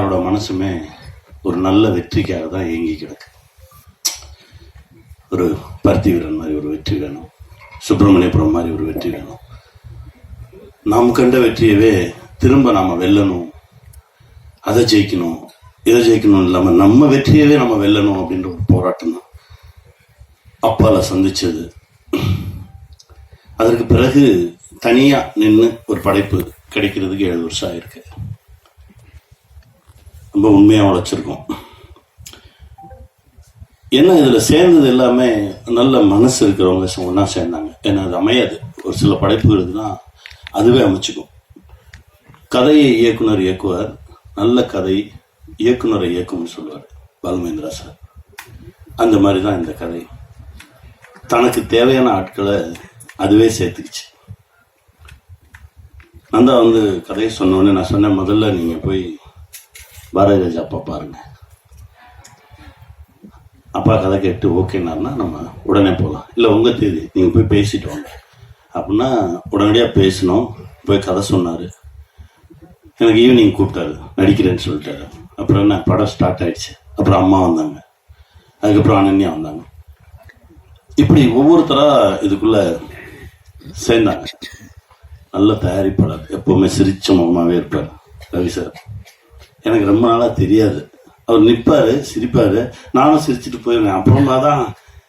எல்லாரோட மனசுமே ஒரு நல்ல வெற்றிக்காக தான் இயங்கி கிடக்கு. ஒரு பருத்தி வீரன் மாதிரி ஒரு வெற்றி வேணும். சுப்பிரமணியபுரம் மாதிரி ஒரு வெற்றி வேணும். நாம் கண்ட வெற்றியவே திரும்ப நாம வெல்லணும். அதை ஜெயிக்கணும் இதை ஜெயிக்கணும் இல்லாமல் நம்ம வெற்றியவே நம்ம வெல்லணும் அப்படின்ற ஒரு போராட்டம் தான். அப்பால சந்திச்சது. அதற்கு பிறகு தனியா நின்று ஒரு படைப்பு கிடைக்கிறதுக்கு ஏழு வருஷம் ஆயிருக்கு. ரொம்ப உண்மையாக உழைச்சிருக்கோம். ஏன்னா இதில் சேர்ந்தது எல்லாமே நல்ல மனசு இருக்கிறவங்க ஒன்றா சேர்ந்தாங்க. ஏன்னா அது அமையாது. ஒரு சில படைப்புகள் தான் அதுவே அமைச்சுக்கும். கதையை இயக்குனர் இயக்குவார். நல்ல கதை இயக்குனரை இயக்கும்னு சொல்லுவார் பாலுமேந்திரா சார். அந்த மாதிரி தான் இந்த கதை. தனக்கு தேவையான ஆட்களை அதுவே சேர்த்துக்கிச்சு. நந்தா வந்து கதையை சொன்னோடனே நான் சொன்னேன் முதல்ல நீங்கள் போய் பாரதிராஜா அப்பா பாருங்க. அப்பா கதை கேட்டு ஓகேனாருன்னா நம்ம உடனே போகலாம் இல்லை உங்க தேதி. நீங்க போய் பேசிட்டு வாங்க. அப்படின்னா உடனடியாக பேசினோம் போய் கதை சொன்னார். எனக்கு ஈவினிங் கூப்பிட்டாரு. நடிக்கிறேன்னு சொல்லிட்டாரு. அப்புறம் என்ன? படம் ஸ்டார்ட் ஆயிடுச்சு. அப்புறம் அம்மா வந்தாங்க. அதுக்கப்புறம் அனன்யா வந்தாங்க. இப்படி ஒவ்வொருத்தரா இதுக்குள்ள சேர்ந்தாங்க. நல்ல தயாரிப்பாளர். எப்பவுமே சிரிச்ச முகமாவே இருப்பார். ரவி சார். எனக்கு ரொம்ப நாளாக தெரியாது. அவர் நிற்பார் சிரிப்பார். நானும் சிரிச்சுட்டு போயிருவேன் அப்புறமா தான்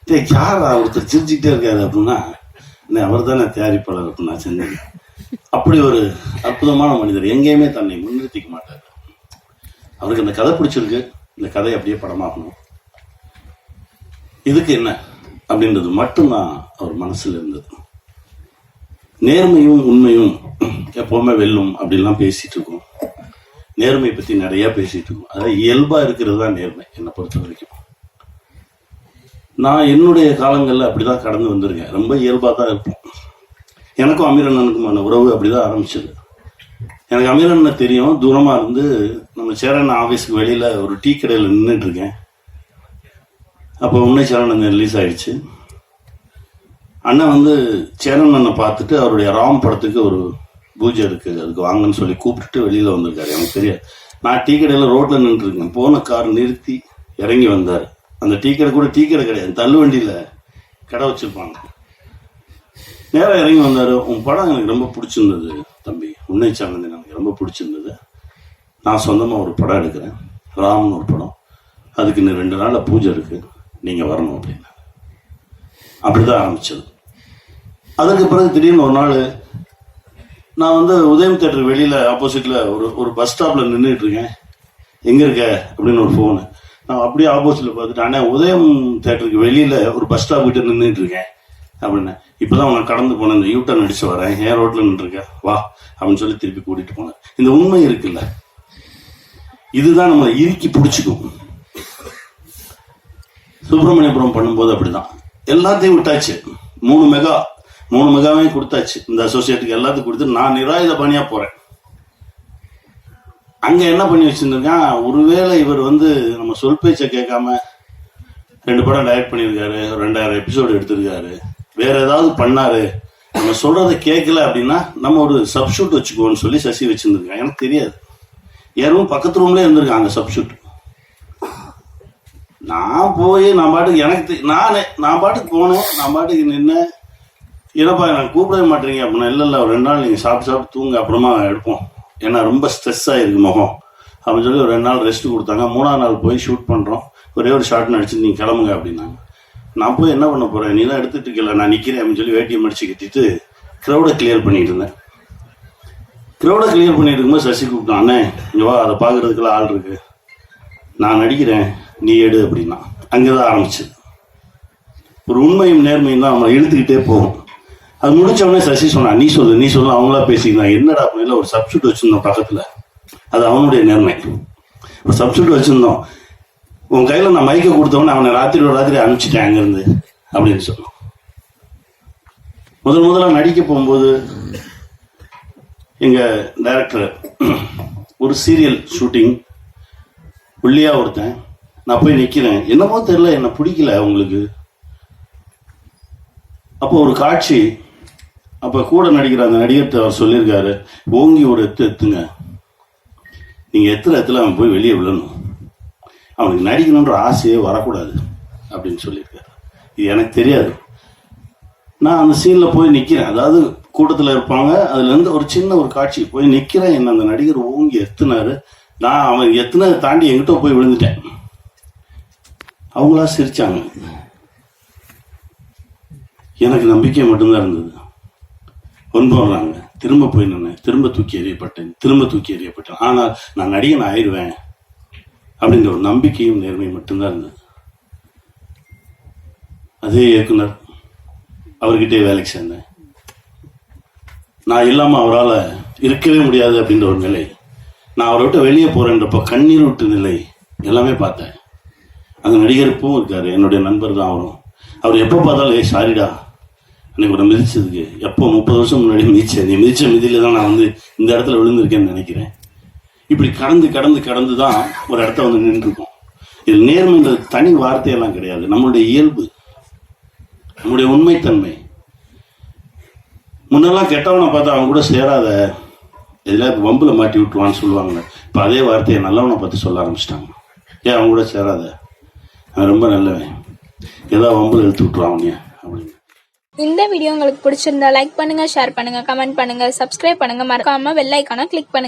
டேய் யார் ஒருத்தர் சிரிச்சுக்கிட்டே இருக்காரு அப்படின்னா அவர் தானே தயாரிப்பாளர் அப்படின்னு நான் செஞ்சேன் அப்படி ஒரு அற்புதமான மனிதர். எங்கேயுமே தன்னை முன்னிறுத்திக்க மாட்டார். அவருக்கு இந்த கதை பிடிச்சிருக்கு. இந்த கதை அப்படியே படமாகணும் இதுக்கு என்ன அப்படின்றது மட்டும்தான் அவர் மனசுல இருந்தது. நேர்மையும் உண்மையும் எப்பவுமே வெல்லும் அப்படின்லாம் பேசிட்டு இருக்கோம். நேர்மை பத்தி நிறைய பேசிட்டு இருக்கோம். அதாவது இயல்பா இருக்கிறது தான் நேர்மை என்னை பொறுத்த வரைக்கும். நான் என்னுடைய காலங்களில் அப்படிதான் கடந்து வந்திருக்கேன். ரொம்ப இயல்பா தான் இருப்போம் எனக்கும் அமீரண்ணனுக்குமான உறவு அப்படிதான் ஆரம்பிச்சது. எனக்கு அமீரண்ணனை தெரியும். தூரமா இருந்து நம்ம சேரன் ஆஃபீஸ்க்கு வெளியில ஒரு டீ கடையில் நின்றுட்டு இருக்கேன். அப்போ உன்னை சேரன் ரிலீஸ் ஆயிடுச்சு. அண்ணன் வந்து சேரன் அண்ணனை பார்த்துட்டு அவருடைய ராம் படத்துக்கு ஒரு பூஜை இருக்கு அதுக்கு வாங்கன்னு சொல்லி கூப்பிட்டுட்டு வெளியில வந்திருக்காரு. எனக்கு தெரியாது. நான் டீ கடையில ரோட்ல நின்றுருக்கேன். போன கார் நிறுத்தி இறங்கி வந்தார். அந்த டீ கடை கூட டீ கடை கிடையாது. தள்ளு வண்டியில் கடை வச்சிருப்பாங்க. நேரா இறங்கி வந்தாரு. உன் படம் எனக்கு ரொம்ப பிடிச்சிருந்தது தம்பி. உன்னை சார்ந்தது எனக்கு ரொம்ப பிடிச்சிருந்தது. நான் சொந்தமா ஒரு படம் எடுக்கிறேன். ராம்னு ஒரு படம். அதுக்கு இன்னும் ரெண்டு நாள்ல பூஜை இருக்கு. நீங்க வரணும் அப்படின்னு அப்படிதான் ஆரம்பிச்சது. அதுக்கு பிறகு திடீர்னு ஒரு நாள் நான் வந்து உதயம் தேட்டர் வெளியில ஆப்போசிட்ல ஒரு ஒரு பஸ் ஸ்டாப்ல நின்றுட்டு இருக்கேன் எங்க இருக்க? அப்படின்னு ஒரு ஃபோனு நான் அப்படியே ஆப்போசிட்ல பார்த்துட்டு உதயம் தேட்டருக்கு வெளியில ஒரு பஸ் ஸ்டாப் கிட்ட நின்றுட்டு இருக்கேன் அப்படின்னு. இப்பதான் அவங்க கடந்து போனேன் இந்த யூட்டன் அடிச்சு வரேன் ஏன் ரோட்ல நின்றுருக்கேன் வா அப்படின்னு சொல்லி திருப்பி கூட்டிட்டு போனேன். இந்த உண்மை இருக்குல்ல. இதுதான் நம்ம இறுக்கி பிடிச்சிக்கும். சுப்பிரமணியபுரம் பண்ணும்போது அப்படிதான். எல்லாத்தையும் விட்டாச்சு. மூணு மெகா மூணு மெகாவையும் கொடுத்தாச்சு. இந்த அசோசியேட்டுக்கு எல்லாத்துக்கும் கொடுத்து நான் நிராயுத பணியா போறேன். அங்க என்ன பண்ணி வச்சிருந்திருக்கான்? ஒருவேளை இவர் வந்து நம்ம சொல் பேச்சை கேட்காம ரெண்டு படம் டைரக்ட் பண்ணியிருக்காரு ரெண்டாயிரம் எபிசோடு எடுத்திருக்காரு வேற ஏதாவது பண்ணாரு நம்ம சொல்றதை கேட்கல அப்படின்னா நம்ம ஒரு சப்ஷூட் வச்சுக்குவோம்னு சொல்லி சசி வச்சிருந்திருக்கான். எனக்கு தெரியாது. யாரும் பக்கத்து ரூம்ல இருந்திருக்காங்க சப்ஷூட் நான் போய் நான் பாட்டுக்கு எனக்கு தெ- நானே நான் பாட்டுக்கு போனேன் நான் பாட்டுக்கு நின்னேன். என்னப்பா எனக்கு கூப்பிடவே மாட்டீங்க அப்படின்னா இல்லை இல்லை ஒரு ரெண்டு நாள் நீங்கள் சாப்பிட்டு சாப்பிட்டு தூங்க அப்புறமா எடுப்போம். ஏன்னா ரொம்ப ஸ்ட்ரெஸ் ஆகிருக்கு முகம். அப்படின்னு சொல்லி ஒரு ரெண்டு நாள் ரெஸ்ட் கொடுத்தாங்க. மூணாவது நாள் போய் ஷூட் பண்ணுறோம் ஒரே ஒரு ஷார்ட் நடிச்சு நீங்கள் கிளம்புங்க அப்படின்னாங்க. நான் போய் என்ன பண்ண போகிறேன் நீலாம் எடுத்துகிட்டு எடுத்துட்டு இருக்கல நான் நிற்கிறேன் அப்படின்னு சொல்லி வேட்டியை மடிச்சு கட்டிட்டு க்ரௌடை கிளியர் பண்ணிட்டு இருந்தேன். க்ரௌடை கிளியர் பண்ணிட்டு இருக்கும்போது சசி கூப்பிட்டான் அண்ணே இங்கே வா அதை பார்க்குறதுக்குலாம் ஆள் இருக்கு. நான் நடிக்கிறேன் நீ எடு அப்படின்னா. அங்கே தான் ஆரம்பிச்சு. ஒரு உண்மையும் நேர்மையும் தான் அவனை இழுத்துக்கிட்டே போகும். அது முடிச்ச உடனே சசி சொன்னா நீ சொல்லு நீ சொல்லு அவங்களா பேசிக்கலாம். என்னடா அப்படின்னா ஒரு சப்ஸ்டியூட் வச்சிருந்தோம் பக்கத்துல? அது அவனுடைய நேர்மை. ஒரு சப்ஸ்டியூட் வச்சிருந்தோம். உன் கையில நான் மைக்க கொடுத்தவொடனே அவனை ராத்திரி ஒரு ராத்திரி அனுப்பிச்சிட்டேன் அங்கிருந்து அப்படின்னு சொன்னோம் முதல் முதல்ல நடிக்க போகும்போது எங்க டைரக்டர் ஒரு சீரியல் ஷூட்டிங் உள்ளியா ஒருத்தன் நான் போய் நிக்கிறேன். என்னமோ தெரியல என்ன பிடிக்கல உங்களுக்கு. அப்போ ஒரு காட்சி அப்ப கூட நடிக்கிற அந்த நடிகர்கிட்ட அவர் சொல்லியிருக்காரு ஓங்கி ஒரு எத்து எத்துங்க. நீங்கள் எத்துல இடத்துல அவன் போய் வெளியே விழணும். அவனுக்கு நடிக்கணுன்ற ஆசையே வரக்கூடாது அப்படின்னு சொல்லியிருக்காரு. இது எனக்கு தெரியாது. நான் அந்த சீனில் போய் நிற்கிறேன் அதாவது கூட்டத்தில் இருப்பாங்க அதுலேருந்து ஒரு சின்ன ஒரு காட்சி. போய் நிற்கிறேன் என்ன அந்த நடிகர் ஓங்கி எத்துனாரு. நான் அவன் எத்துனதை தாண்டி எங்கிட்ட போய் விழுந்துட்டேன். அவங்களா சிரிச்சாங்க. எனக்கு நம்பிக்கை மட்டும்தான் இருந்தது. ஒன்படுறாங்க திரும்ப போய் நின்னேன் திரும்ப தூக்கி எறியப்பட்டேன் திரும்ப தூக்கி எறியப்பட்டேன். ஆனால் நான் நடிகன் ஆயிடுவேன் அப்படின்ற ஒரு நம்பிக்கையும் நேர்மையும் மட்டும்தான் இருந்தது. அதே இயக்குனர் அவர்கிட்டே வேலைக்கு சேர்ந்தேன். நான் இல்லாமல் அவரால் இருக்கவே முடியாது அப்படின்ற ஒரு நிலை. நான் அவரை விட்டு வெளியே போறேன்றப்போ கண்ணீர் விட்டு நிலை எல்லாமே பார்த்தேன். அந்த நடிகருப்பும் இருக்காரு. என்னுடைய நண்பர் தான் அவரும். அவர் எப்போ பார்த்தாலும் ஏ சாரிடா அன்னைக்கு ஒரு மிதிச்சதுக்கு. எப்போ முப்பது வருஷம் முன்னாடி மிதிச்சேன். நீ மிதிச்ச மிதியில தான் நான் வந்து இந்த இடத்துல விழுந்திருக்கேன்னு நினைக்கிறேன். இப்படி கடந்து கடந்து கடந்து தான் ஒரு இடத்த வந்து நின்றுருக்கோம். இது நேர்மைன்றது தனி வார்த்தையெல்லாம் கிடையாது. நம்மளுடைய இயல்பு நம்முடைய உண்மைத்தன்மை. முன்னெல்லாம் கெட்டவனை பார்த்தா அவன் கூட சேராத எதில் வம்பில் மாட்டி விட்டுவான்னு சொல்லுவாங்க இப்போ அதே வார்த்தையை நல்லவனை பார்த்து சொல்ல ஆரம்பிச்சிட்டாங்க. ஏன் அவன் கூட சேராத? அவன் ரொம்ப நல்லவன். ஏதாவது வம்புல எடுத்து விட்டுருவான் அவனைய. இந்த வீடியோ உங்களுக்கு பிடிச்சிருந்தா லைக் பண்ணுங்க ஷேர் பண்ணுங்க கமெண்ட் பண்ணுங்க சப்ஸ்கிரைப் பண்ணுங்க. மறக்காம பெல் ஐக்கானை கிளிக் பண்ணுங்க.